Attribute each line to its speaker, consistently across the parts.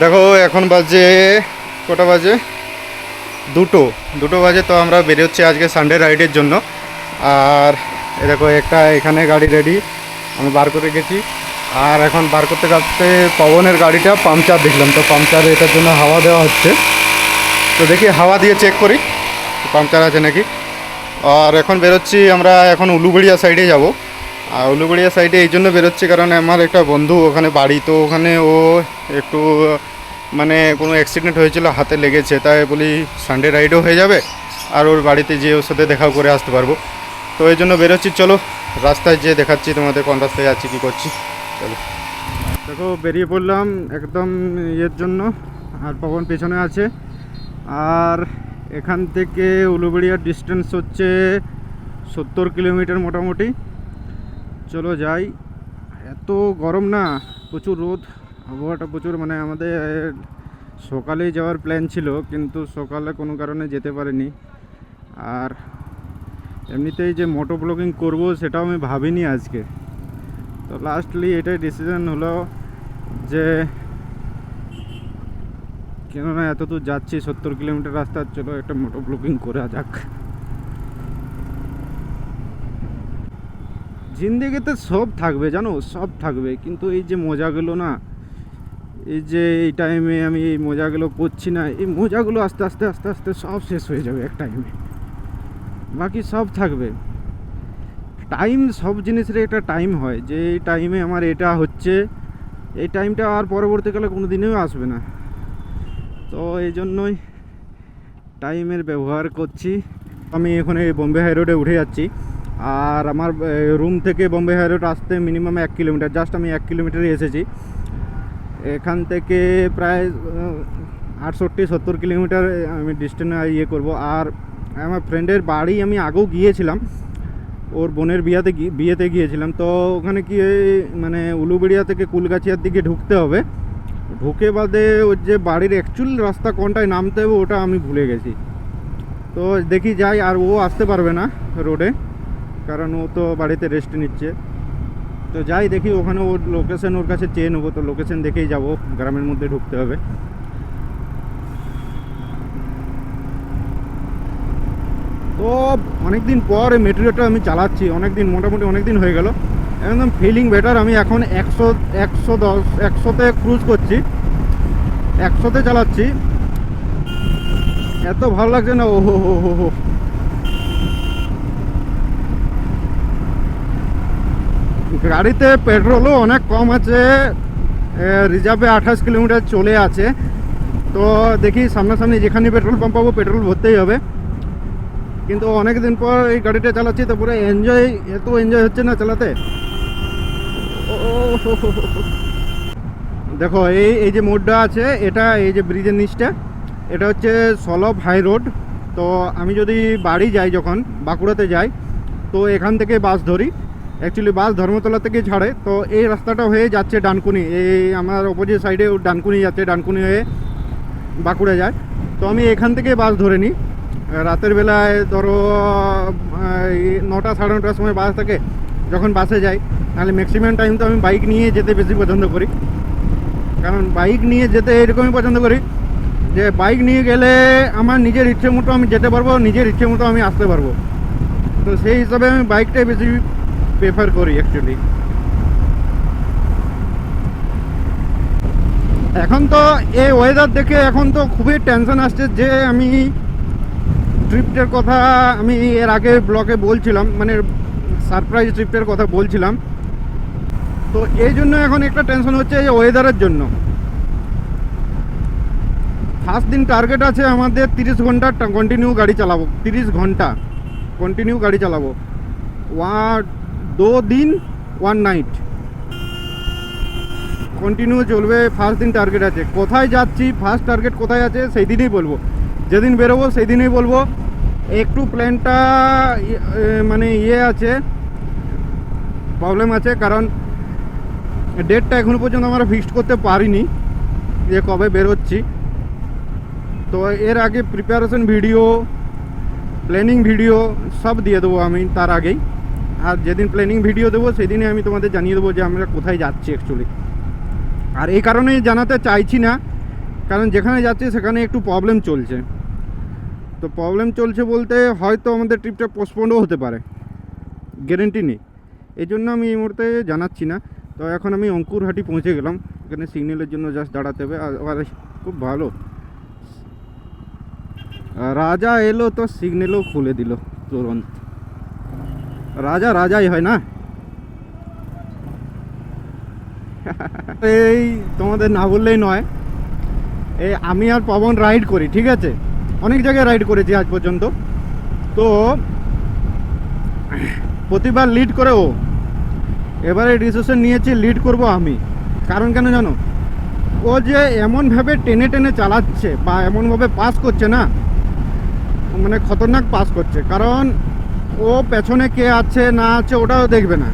Speaker 1: দেখো, এখন বাজে কটা বাজে? দুটো। দুটো বাজে তো আমরা বেরোচ্ছি আজকে সানডে রাইডের জন্য। আর দেখো, একটা এখানে গাড়ি রেডি আমি বার করে গেছি। আর এখন বার করতে করতে পবনের গাড়িটা পাংচার দেখলাম। তো পাংচার এটার জন্য হাওয়া দেওয়া হচ্ছে। তো দেখি, হাওয়া দিয়ে চেক করি। পাংচার আছে নাকি? আর এখন বেরোচ্ছি আমরা এখন উলুবেড়িয়া সাইডে যাব। আর উলুবেড়িয়া সাইডে এই জন্য বেরোচ্ছি কারণ আমার একটা বন্ধু ওখানে বাড়ি, তো ওখানে ও একটু মানে কোনো অ্যাক্সিডেন্ট হয়েছিল, হাতে লেগেছে। তাই বলি সানডে রাইডও হয়ে যাবে, আর ওর বাড়িতে যেয়ে ওর সাথে দেখাও করে আসতে পারব। তো এই জন্য বেরোচ্ছি, চলো, রাস্তায় যেয়ে দেখাচ্ছি তোমাদের কোন রাস্তায় যাচ্ছি কী করছি, চলো। দেখো, বেরিয়ে পড়লাম একদম ইয়ের জন্য, আর পবন পেছনে আছে। আর এখান থেকে উলুবেড়িয়ার ডিস্টেন্স হচ্ছে সত্তর কিলোমিটার মোটামুটি। চলো যাই। এত গরম না, প্রচুর রোদ, আবহাওয়াটা প্রচুর মানে আমাদের সকালেই যাওয়ার প্ল্যান ছিল, কিন্তু সকালে কোনো কারণে যেতে পারিনি। আর এমনিতেই যে মোটো ব্লগিং করব সেটাও আমি ভাবিনি আজকে। তো লাস্টলি এটাই ডিসিশন হলো যে কেননা এত দূর যাচ্ছি, সত্তর কিলোমিটার রাস্তা, চলো একটা মোটো ব্লগিং করা যাক। জিন্দেগিতে সব থাকবে, জানো? সব থাকবে। কিন্তু এই যে মজাগুলো না, এই যে এই টাইমে আমি এই মজাগুলো করছি না, এই মজাগুলো আস্তে আস্তে আস্তে আস্তে সব শেষ হয়ে যাবে এক টাইমে বাকি সব থাকবে। টাইম সব জিনিসের একটা টাইম হয়। যে এই টাইমে আমার এটা হচ্ছে, এই টাইমটা আর পরবর্তীকালে কোনো দিনেও আসবে না। তো এই জন্যই টাইমের ব্যবহার করছি। আমি এখানে বোম্বে হাই রোডে উঠে যাচ্ছি। আর আমার রুম থেকে বোম্বে হাই রোড আসতে মিনিমাম এক কিলোমিটার জাস্ট আমি এক কিলোমিটারে এসেছি। এখান থেকে প্রায় আটষট্টি, সত্তর কিলোমিটার আমি ডিস্টেন্স ইয়ে করব। আর আমার ফ্রেন্ডের বাড়ি আমি আগেও গিয়েছিলাম। ওর বোনের বিয়াতে বিয়েতে গিয়েছিলাম। তো ওখানে কি মানে উলুবেড়িয়া থেকে কুলগাছিয়ার দিকে ঢুকতে হবে। ঢুকে বাদে ওর যে বাড়ির অ্যাকচুয়াল রাস্তা কোনটায় নামতে হবে, ওটা আমি ভুলে গেছি। তো দেখি যাই, আর ও আসতে পারবে না রোডে কারণ ও তো বাড়িতে রেস্ট নিচ্ছে। তো যাই দেখি, ওখানে ওর লোকেশন ওর কাছে চেয়ে নেব। তো লোকেশন দেখেই যাব, গ্রামের মধ্যে ঢুকতে হবে। তো অনেকদিন পর এই মেটেরিয়ালটা আমি চালাচ্ছি অনেক দিন মোটামুটি অনেক দিন হয়ে গেল। একদম ফিলিং বেটার আমি এখন একশো একশো দশ, একশোতে ক্রুজ করছি। একশোতে চালাচ্ছি। এত ভালো লাগছে না ও হো হো হো গাড়িতে পেট্রোলও অনেক কম আছে রিজার্ভে আঠাশ কিলোমিটার চলে আছে। তো দেখি সামনাসামনি যেখানে পেট্রোল পাম্প পাবো, পেট্রোল ভরতেই হবে। কিন্তু অনেক দিন পর এই গাড়িটা চালাচ্ছি, তো পুরো এনজয় এত এনজয় হচ্ছে না চালাতে। দেখো, এই এই যে মোড়টা আছে, এটা এই যে ব্রিজের নিচটা, এটা হচ্ছে সলভ হাই রোড তো আমি যদি বাড়ি যাই যখন, বাঁকুড়াতে যাই, তো এখান থেকে বাস ধরি। অ্যাকচুয়ালি বাস ধর্মতলা থেকে ছাড়ে, তো এই রাস্তাটা হয়ে যাচ্ছে ডানকুনি। এই আমার অপোজিট সাইডে ডানকুনি যাচ্ছে, ডানকুনি হয়ে বাঁকুড়া যায়। তো আমি এখান থেকে বাস ধরে নিই। রাতের বেলায় ধরো নটা সাড়ে নটার সময় বাস থাকে, যখন বাসে যাই, তাহলে ম্যাক্সিমাম টাইম তো আমি বাইক নিয়ে যেতে বেশি পছন্দ করি। কারণ বাইক নিয়ে যেতে এরকমই পছন্দ করি, যে বাইক নিয়ে গেলে আমার নিজের ইচ্ছে মতো আমি যেতে পারব, নিজের ইচ্ছে মতো আমি আসতে পারব। তো সেই হিসাবে আমি বাইকটাই বেশি প্রেফার করি অ্যাকচুয়ালি এখন তো এই ওয়েদার দেখে এখন তো খুবই টেনশন আসছে যে আমি ট্রিপটার কথা আমি এর আগে ব্লগে বলছিলাম মানে সারপ্রাইজ ট্রিপটার কথা বলছিলাম। তো এই জন্য এখন একটা টেনশন হচ্ছে এই ওয়েদারের জন্য। ফার্স্ট দিন টার্গেট আছে আমাদের তিরিশ ঘণ্টা কন্টিনিউ গাড়ি চালাবো, তিরিশ ঘণ্টা কন্টিনিউ গাড়ি চালাবো। ওয়ান দো দিন ওয়ান নাইট কন্টিনিউ চলবে ফার্স্ট দিন টার্গেট আছে। কোথায় যাচ্ছি ফার্স্ট টার্গেট কোথায় আছে সেই দিনই বলব। যেদিন বেরোবো সেই দিনই বলব। একটু প্ল্যানটা মানে ইয়ে আছে প্রবলেম আছে, কারণ ডেটটা এখনও পর্যন্ত আমরা ফিক্সড করতে পারিনি, যে কবে বেরোচ্ছি। তো এর আগে প্রিপারেশন ভিডিও প্ল্যানিং ভিডিও সব দিয়ে দেবো আমি তার আগেই। আর যেদিন প্ল্যানিং ভিডিও দেবো, সেদিনে আমি তোমাদের জানিয়ে দেবো যে আমরা কোথায় যাচ্ছি অ্যাকচুয়ালি আর এই কারণেই জানাতে চাইছি না, কারণ যেখানে যাচ্ছি সেখানে একটু প্রবলেম চলছে। তো প্রবলেম চলছে বলতে হয়তো আমাদের ট্রিপটা পোস্টপন্ডও হতে পারে। গ্যারেন্টি নেই। এই জন্য আমি এই মুহূর্তে জানাচ্ছি না। তো এখন আমি অঙ্কুরহাটি পৌঁছে গেলাম। এখানে সিগন্যালের জন্য জাস্ট দাঁড়াতে হবে। আর খুব ভালো। রাজা এলো তো সিগন্যালও খুলে দিল, তুরন্ত। রাজা রাজাই হয় না? এই তোমাদের না বললেই নয়। এই আমি আর পবন রাইড করি, ঠিক আছে? অনেক জায়গায় রাইড করেছি আজ পর্যন্ত। তো প্রতিবার লিড করে ও। এবারে ডিসিশন নিয়েছি লিড করব আমি। কারণ কেন জানো? ও যে এমনভাবে টেনে টেনে চালাচ্ছে বা এমনভাবে পাস করছে না মানে খতরনাক পাস করছে। কারণ ও পেছনে কে আছে, না আছে, ওটাও দেখবে না।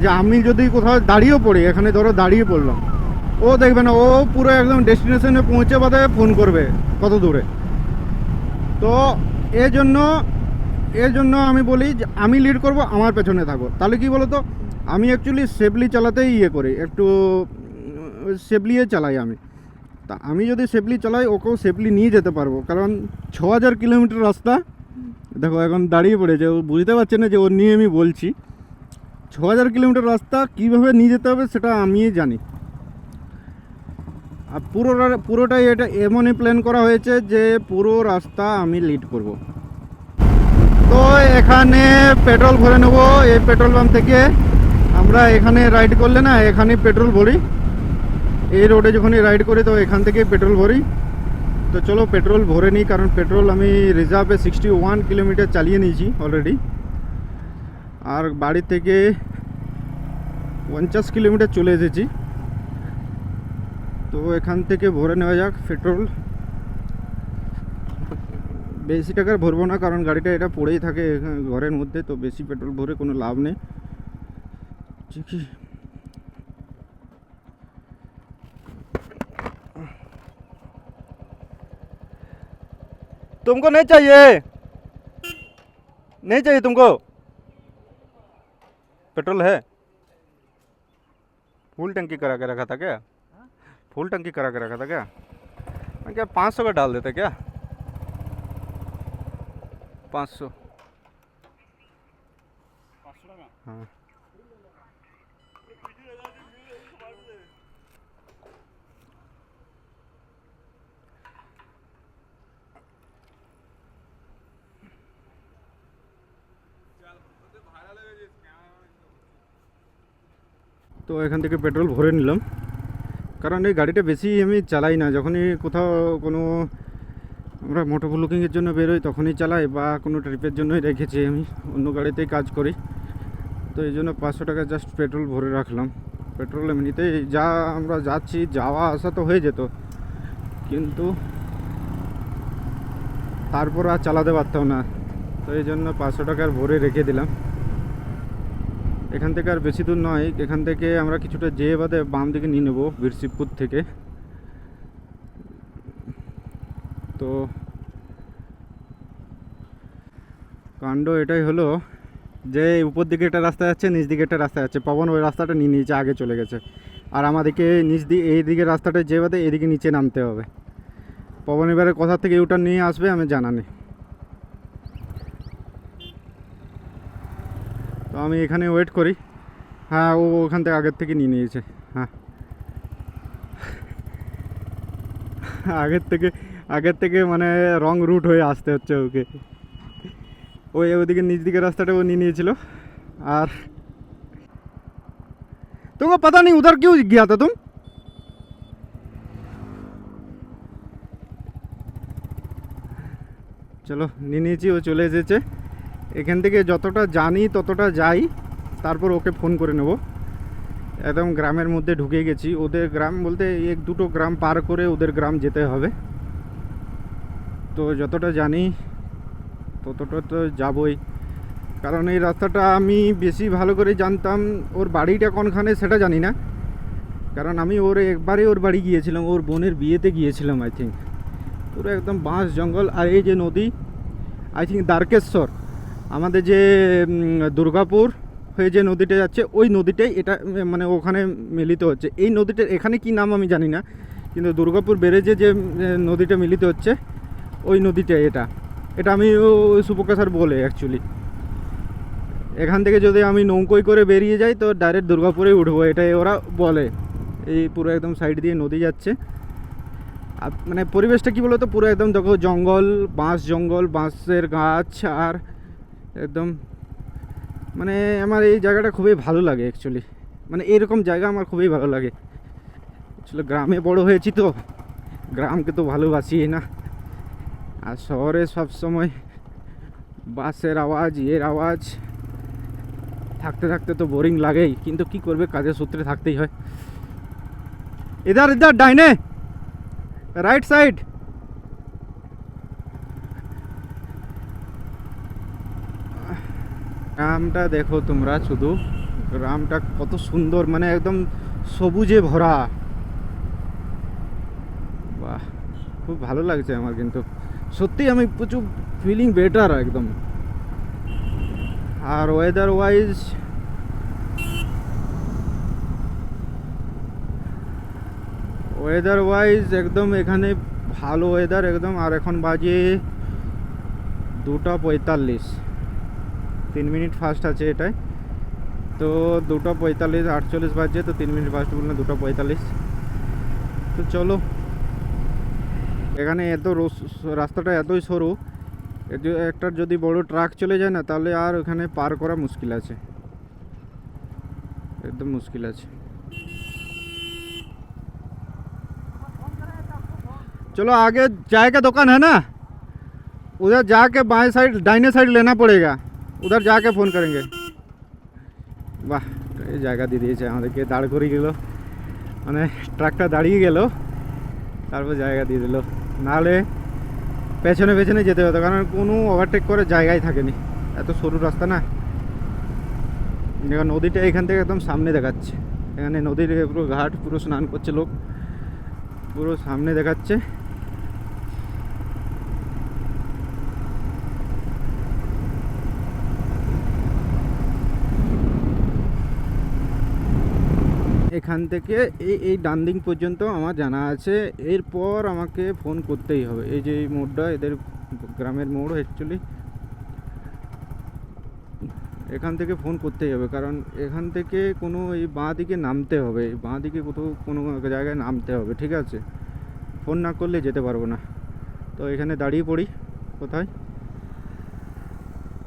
Speaker 1: যে আমি যদি কোথাও দাঁড়িয়েও পড়ি, এখানে ধরো দাঁড়িয়ে পড়লাম, ও দেখবে না, ও পুরো একদম ডেস্টিনেশনে পৌঁছে বাদে ফোন করবে কত দূরে। তো এর জন্য এর জন্য আমি বলি যে আমি লিড করব, আমার পেছনে থাকো। তাহলে কি বলো তো আমি অ্যাকচুয়ালি সেফলি চালাতেই ইয়ে করি, একটু সেফলিয়ে চালাই আমি। তা আমি যদি সেফলি চালাই, ওকেও সেফলি নিয়ে যেতে পারব, কারণ ছ হাজার কিলোমিটার রাস্তা দেখো, এখন দাঁড়িয়ে পড়েছে। ও বুঝতে পারছে না যে ওর নিয়ে আমি বলছি। ছ হাজার কিলোমিটার রাস্তা কীভাবে নিয়ে যেতে হবে সেটা আমিই জানি। আর পুরো রা- পুরোটাই এটা এমনই প্ল্যান করা হয়েছে যে পুরো রাস্তা আমি লিড করব। তো এখানে পেট্রোল ভরে নেব। এই পেট্রোল পাম্প থেকে আমরা এখানে রাইড করলে না এখানে পেট্রোল ভরি। এই রোডে যখনই রাইড করি, তো এখান থেকে পেট্রোল ভরি। তো চলো পেট্রোল ভরে নিই, কারণ পেট্রোল আমি রিজার্ভে সিক্সটি ওয়ান কিলোমিটার চালিয়ে নিয়েছি অলরেডি আর বাড়ি থেকে পঞ্চাশ কিলোমিটার চলে এসেছি। তো এখান থেকে ভরে নেওয়া যাক পেট্রোল বেশি টাকার ভরবো না, কারণ গাড়িটা এটা পড়েই থাকে ঘরের মধ্যে, তো বেশি পেট্রোল ভরে কোনো লাভ নেই। ঠিকই तुमको नहीं चाहिए। नहीं चाहिए तुमको। पेट्रोल है? फुल टंकी करा के रखा था क्या? फुल टंकी करा के रखा था क्या? मैं क्या पाँच सौ का डाल देते क्या? पाँच सौ। हाँ। তো এখান থেকে পেট্রোল ভরে নিলাম। কারণ এই গাড়িটা বেশি আমি চালাই না। যখনই কোথাও কোনো আমরা মোটর ব্লকিংয়ের জন্য বেরোই, তখনই চালাই বা কোনো ট্রিপের জন্যই রেখেছি আমি। অন্য গাড়িতেই কাজ করি। তো এই জন্য পাঁচশো টাকা জাস্ট পেট্রোল ভরে রাখলাম। পেট্রোল এমনিতেই যা আমরা যাচ্ছি, যাওয়া, আসা তো হয়ে যেত। কিন্তু তারপর আর চালাতে পারতাম না। তো এই জন্য পাঁচশো টাকার ভরে রেখে দিলাম। এখান থেকে আর বেশি দূর নয়, এখান থেকে আমরা কিছুটা যেয়ে বাদে বাম দিকে নিয়ে নেব বীরশিবপুর থেকে। তো কাণ্ড এটাই হলো যে উপর দিকে একটা রাস্তা যাচ্ছে, নিচ দিকে একটা রাস্তা যাচ্ছে। পবন ওই রাস্তাটা নিয়ে নিচে আগে চলে গেছে। আর আমাদেরকে নিচ দিয়ে এই দিকে রাস্তাটা যে বাদে এদিকে নিচে নামতে হবে। পবন এবারে কোথা থেকে ইউটার নিয়ে আসবে আমি জানা নেই। তো আমি এখানে ওয়েট করি হ্যাঁ ও ওখান থেকে আগের থেকে নিয়ে নিয়েছে হ্যাঁ আগের থেকে আগের থেকে মানে রং রুট হয়ে আসতে হচ্ছে ওকে ওই ওদিকে নিচ দিকে রাস্তাটা ও নিয়ে নিয়েছিল আর तुमको पता नहीं उधर क्यों गया था तुम চলো নিয়ে নিয়েছি ও চলে এসেছে এখান থেকে যতটা জানি, ততটা যাই। তারপর ওকে ফোন করে নেব। একদম গ্রামের মধ্যে ঢুকে গেছি। ওদের গ্রাম বলতে এক দুটো গ্রাম পার করে ওদের গ্রাম যেতে হবে। তো যতটা জানি, ততটা তো যাবই। কারণ এই রাস্তাটা আমি বেশি ভালো করে জানতাম, ওর বাড়িটা কোনখানে সেটা জানি না। কারণ আমি ওর একবারে ওর বাড়ি গিয়েছিলাম, ওর বোনের বিয়েতে গিয়েছিলাম আই থিঙ্ক পুরো একদম বাঁশ জঙ্গল আর এই যে নদী আই থিঙ্ক দ্বারকেশ্বর। আমাদের যে দুর্গাপুর হয়ে যে নদীটা যাচ্ছে, ওই নদীটাই এটা মানে ওখানে মিলিত হচ্ছে। এই নদীটার এখানে কি নাম আমি জানি না, কিন্তু দুর্গাপুর ব্যারেজে যে নদীটা মিলিত হচ্ছে, ওই নদীটা এটা। এটা আমি সুপকা স্যার বলে অ্যাকচুয়ালি এখান থেকে যদি আমি নৌকোয় করে বেরিয়ে যাই, তো ডাইরেক্ট দুর্গাপুরে উঠবো, এটাই ওরা বলে। এই পুরো একদম সাইড দিয়ে নদী যাচ্ছে। মানে পরিবেশটা কি বলতো, পুরো একদম দেখো, জঙ্গল, বাঁশ জঙ্গল, বাঁশের গাছ, আর একদম। মানে আমার এই জায়গাটা খুবই ভালো লাগে অ্যাকচুয়ালি মানে এরকম জায়গা আমার খুবই ভালো লাগে। আসলে গ্রামে বড় হয়েছি তো। গ্রামকে তো ভালোবাসি না। আর শহরে সব সময় বাসের আওয়াজ এর আওয়াজ। থাকতে থাকতে তো বোরিং লাগেই। কিন্তু কি করবে? কাজের সূত্রে থাকতেই হয়। ইধার ইধার ডাইনে। রাইট সাইড গ্রামটা দেখো তোমরা শুধু। গ্রামটা কত সুন্দর মানে একদম সবুজে ভরা। বাহ, খুব ভালো লাগছে আমার কিন্তু। সত্যি আমি প্রচুর ফিলিং বেটার একদম। আর ওয়েদার ওয়াইজ ওয়েদার ওয়াইজ একদম এখানে ভালো ওয়েদার একদম, আর এখন বাজে দুটা পঁয়তাল্লিশ। তিন মিনিট ফাস্ট আছে এটাই তো দুটো পঁয়তাল্লিশ আটচল্লিশ বাজছে তো তিন মিনিট ফাস্ট বললাম দুটো পঁয়তাল্লিশ তো চলো এখানে এত রস- রাস্তাটা এতই সরু এ যে একটা যদি বড় ট্রাক চলে যায় না তাহলে আর ওখানে পার করা মুশকিল আছে একদম মুশকিল আছে चलो आगे चाय का दुकान है ना उधर जाके बाएं साइड दाहिने साइड लेना पड़ेगा উধার যাকে ফোন করেন বাহ এই জায়গা দিয়ে দিয়েছে আমাদেরকে দাঁড় করিয়ে গেল মানে ট্রাকটা দাঁড়িয়ে গেল তারপর জায়গা দিয়ে দিল নাহলে পেছনে পেছনে যেতে হতো কারণ কোনো ওভারটেক করে জায়গাই থাকেনি এত সরু রাস্তা না দেখুন নদীটা এখান থেকে একদম সামনে দেখাচ্ছে এখানে নদীর পুরো ঘাট পুরো স্নান করছে লোক পুরো সামনে দেখাচ্ছে এখান থেকে এই এই ডান্দিং পর্যন্ত আমার জানা আছে। এরপর আমাকে ফোন করতেই হবে। এই যে এই মোড়টা, এদের গ্রামের মোড় অ্যাকচুয়ালি এখান থেকে ফোন করতেই হবে, কারণ এখান থেকে কোনো এই বাঁ দিকে নামতে হবে। বাঁ দিকে কোথাও কোনো জায়গায় নামতে হবে, ঠিক আছে? ফোন না করলে যেতে পারব না। তো এখানে দাঁড়িয়ে পড়ি, কোথায়?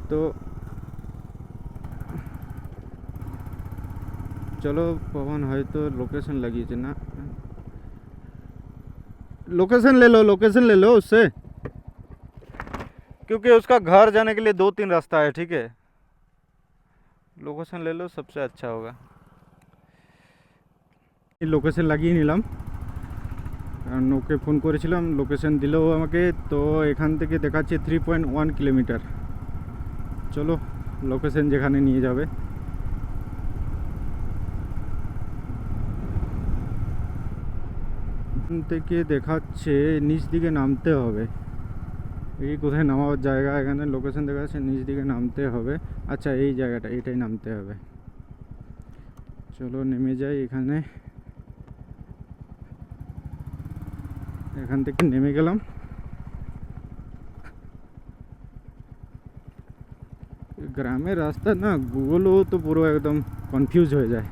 Speaker 1: তো चलो पवन है तो लोकेशन लगी ना लोकेशन ले लो लोकेशन ले लो उससे क्योंकि उसका घर जाने के लिए दो तीन रास्ता है ठीक है লোকেশন ले लो सबसे अच्छा होगा এই লোকেশন লাগিয়ে নিলাম কারণ ওকে ফোন করেছিলাম লোকেশন দিলেও আমাকে তো এখান থেকে দেখাচ্ছে থ্রি পয়েন্ট ওয়ান কিলোমিটার চলো লোকেশন যেখানে নিয়ে যাবে থেকে দেখাচ্ছে, নিচ দিকে নামতে হবে। এই কোথায় নামার জায়গা? এখানে লোকেশন দেখাচ্ছে নিচ দিকে নামতে হবে। আচ্ছা এই জায়গাটা, এটাই নামতে হবে। চলো নেমে যাই এখানে। এখান থেকে নেমে গেলাম। গ্রামের রাস্তা না গুগলও তো পুরো একদম কনফিউজ হয়ে যায়।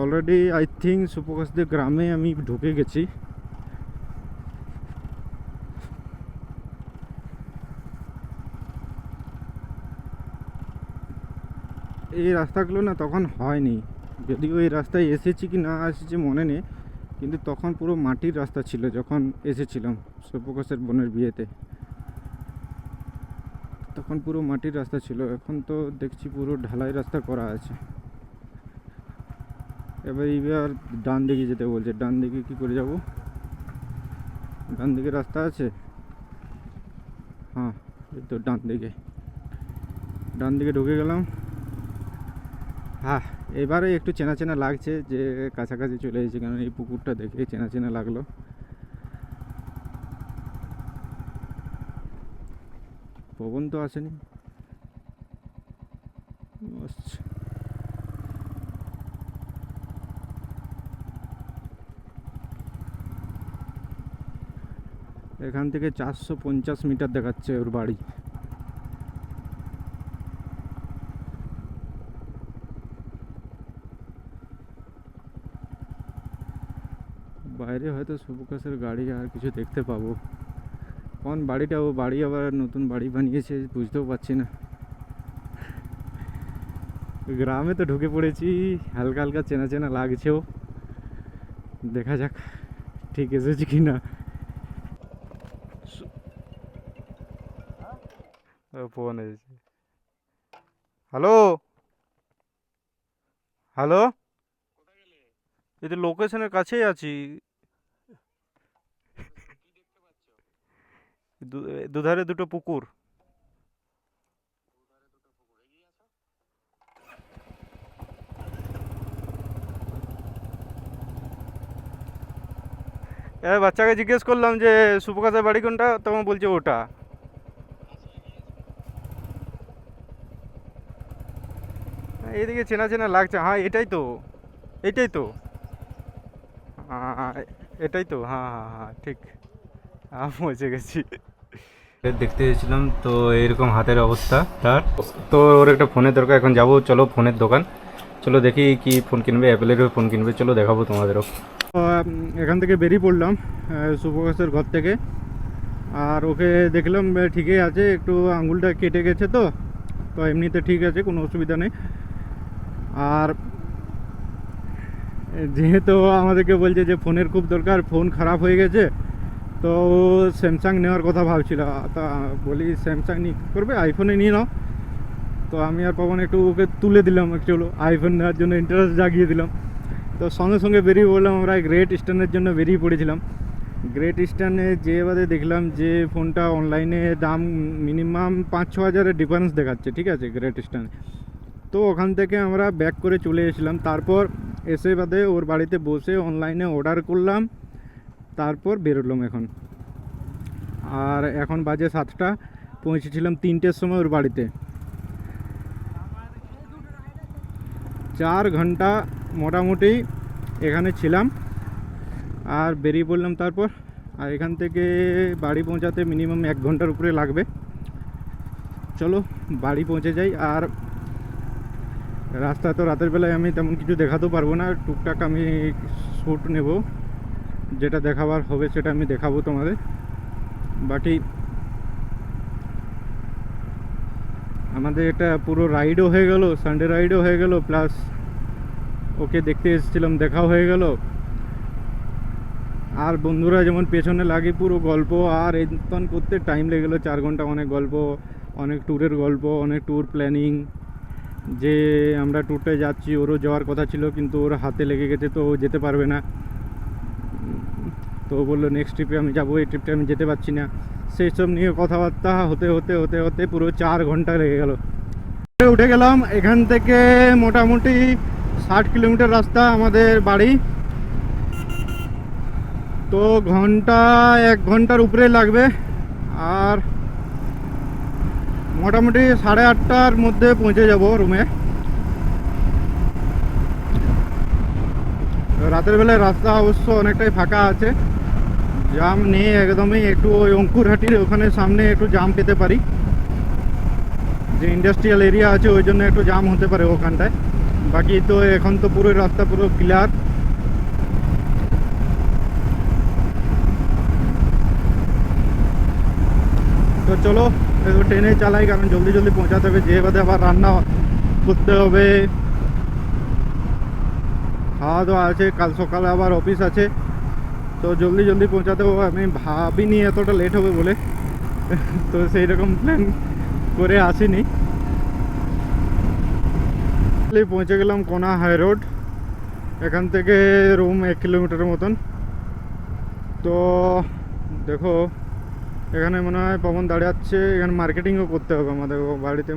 Speaker 1: অলরেডি আই থিঙ্ক সুপকাশদের গ্রামে আমি ঢুকে গেছি। এই রাস্তাগুলো না তখন হয়নি। যদিও এই রাস্তায় এসেছি কি না এসেছি মনে নেই, কিন্তু তখন পুরো মাটির রাস্তা ছিল যখন এসেছিলাম সুপ্রকাশের বোনের বিয়েতে। তখন পুরো মাটির রাস্তা ছিল, এখন তো দেখছি পুরো ঢালাই রাস্তা করা আছে। এবার এবার ডান দিকে যেতে বলছে। ডান দিকে কি করে যাব? ডান দিকে রাস্তা আছে? হ্যাঁ এই তো ডান দিকে। ডান দিকে ঢুকে গেলাম। হ্যাঁ এবারে একটু চেনা চেনা লাগছে যে কাছাকাছি চলে এসেছে কারণ এই পুকুরটা দেখে চেনা চেনা লাগল। পবন তো আসেনি আচ্ছা এখান থেকে চারশো পঞ্চাশ মিটার দেখাচ্ছে ওর বাড়ি। বাইরে হয়তো সুপ্রকাশের গাড়ি আর কিছু দেখতে পাবো। কোন বাড়িটা? ও বাড়ি আবার নতুন বাড়ি বানিয়েছে, বুঝতেও পারছি না। গ্রামে তো ঢুকে পড়েছি, হালকা হালকা চেনা চেনা লাগছেও। দেখা যাক, ঠিক এসেছি কি না ফোন এসেছে হ্যালো হ্যালো এই তো লোকেশনের কাছেই আছি। দুধারে দুটো পুকুর। বাচ্চাকে জিজ্ঞেস করলাম যে, সুপ্রকাশের বাড়ি কোনটা? তখন বলছে ওটা। এইদিকে চেনা চেনা লাগছে। হ্যাঁ এটাই তো। এটাই তো। হ্যাঁ, এটাই তো। হ্যাঁ হ্যাঁ হ্যাঁ ঠিক। হ্যাঁ পৌঁছে গেছি। দেখতে এসেছিলাম তো এরকম হাতের অবস্থা তার। তো ওর একটা ফোনের দরকার এখন যাব চলো ফোনের দোকান। চলো দেখি কি ফোন কিনবে অ্যাপেলেরও ফোন কিনবে চলো দেখাবো তোমাদেরও। এখান থেকে বেরিয়ে পড়লাম সুপ্রকাশের ঘর থেকে। আর ওকে দেখলাম ঠিকই আছে একটু আঙুলটা কেটে গেছে তো। তো এমনিতে ঠিক আছে কোনো অসুবিধা নেই। আর যেহেতু আমাদেরকে বলছে যে ফোনের খুব দরকার, ফোন খারাপ হয়ে গেছে, তো স্যামসাং নেওয়ার কথা ভাবছিল। তা বলি, স্যামসাং নিয়ে করবে? আইফোনে নিয়ে নাও। তো আমি আর পবন একটু ওকে তুলে দিলাম, একটু আইফোন নেওয়ার জন্য ইন্টারেস্ট জাগিয়ে দিলাম। তো সঙ্গে সঙ্গে বেরিয়ে পড়লাম, আমরা গ্রেট ইস্টার্নের জন্য বেরিয়ে পড়েছিলাম। গ্রেট ইস্টার্নে যে বাদে দেখলাম যে ফোনটা অনলাইনে দাম মিনিমাম পাঁচ ছ হাজারের ডিফারেন্স দেখাচ্ছে, ঠিক আছে? গ্রেট ইস্টার্নে তো ওখান থেকে আমরা ব্যাক করে চলে এসেছিলাম। তারপর এসে বাদে ওর বাড়িতে বসে অনলাইনে অর্ডার করলাম। তারপর বেরোলাম এখন। আর এখন বাজে সাতটা, পৌঁছেছিলাম তিনটের সময় ওর বাড়িতে। চার ঘণ্টা মোটামুটি এখানে ছিলাম। আর বেরিয়ে পড়লাম তারপর। আর এখান থেকে বাড়ি পৌঁছাতে মিনিমাম এক ঘণ্টার উপরে লাগবে। চলো বাড়ি পৌঁছে যাই। আর রাস্তা তো রাতের বেলায় আমি তেমন কিছু দেখাতেও পারব না। টুকটাক আমি শ্যুট নেব। যেটা দেখাবার হবে সেটা আমি দেখাবো তোমাদের। বাকি আমাদের এটা পুরো রাইডও হয়ে গেল সানডে রাইডও হয়ে গেল প্লাস ওকে দেখতে এসেছিলাম দেখাও হয়ে গেল। আর বন্ধুরা যেমন পেছনে লাগে পুরো গল্প, আর এতন করতে টাইম লেগে গেলো, চার ঘণ্টা অনেক গল্প, অনেক ট্যুরের গল্প, অনেক ট্যুর প্ল্যানিং যে আমরা ট্যুরটায় যাচ্ছি, ওরও যাওয়ার কথা ছিল, কিন্তু ওর হাতে লেগে গেছে তো ও যেতে পারবে না। তো ও বলল নেক্সট ট্রিপে আমি যাব, এই ট্রিপটা আমি যেতে পারছি না। সেই সব নিয়ে কথাবার্তা হতে হতে হতে হতে পুরো চার ঘণ্টা লেগে গেল। উঠে গেলাম, এখান থেকে মোটামুটি ষাট কিলোমিটার রাস্তা আমাদের বাড়ি। তো ঘণ্টা, এক ঘণ্টার উপরে লাগবে। আর মোটামুটি সাড়ে আটটার মধ্যে পৌঁছে যাব রুমে রাতের বেলায় রাস্তা অবশ্য অনেকটাই ফাঁকা আছে। জাম নেই একদমই, একটু ওই অঙ্কুরহাটির ওখানে সামনে একটু জাম পেতে পারি। যে ইন্ডাস্ট্রিয়াল এরিয়া আছে, ওই জন্য একটু জাম হতে পারে ওখানটায়। বাকি তো এখন তো পুরো রাস্তা পুরো ক্লিয়ার তো চলো একটু ট্রেনে চালাই কারণ জলদি জলদি পৌঁছাতে হবে। যে বাদে আবার রান্না করতে হবে। খাওয়া দাওয়া আছে, কাল সকালে আবার অফিস আছে। তো জলদি জলদি পৌঁছাতে হবে। আমি ভাবিনি এতটা লেট হবে বলে। তো সেই রকম প্ল্যান করে আসিনি। পৌঁছে গেলাম কোনা হাই রোড এখান থেকে রুম এক কিলোমিটারের মতন। তো দেখো এখানে মনে হয় পবন দাঁড়াচ্ছে, এখানে মার্কেটিংও করতে হবে আমাদের। বাড়িতে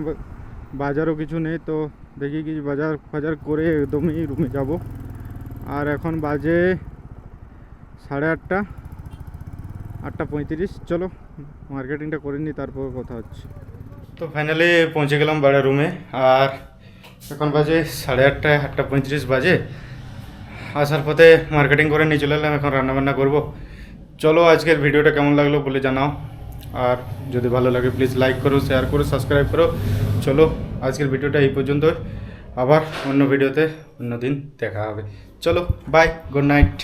Speaker 1: বাজারও কিছু নেই, তো দেখি কিছু বাজার ফাজার করে একদমই রুমে যাব। আর এখন বাজে সাড়ে আটটা আটটা পঁয়ত্রিশ। চলো মার্কেটিংটা করে নিই, তারপর কথা হচ্ছে। তো ফাইনালি পৌঁছে গেলাম বাড়ির রুমে আর এখন বাজে সাড়ে আটটায় আটটা পঁয়ত্রিশ বাজে। আসার পথে মার্কেটিং করে নিয়ে চলে এলাম, এখন রান্নাবান্না করব। চলো আজকের ভিডিওটা কেমন লাগল বলে জানাও। আর যদি ভালো লাগে প্লিজ লাইক করো শেয়ার করো সাবস্ক্রাইব করো। চলো আজকের ভিডিওটা এই পর্যন্ত আবার অন্য ভিডিওতে অন্য দিন দেখা হবে। চলো বাই গুড নাইট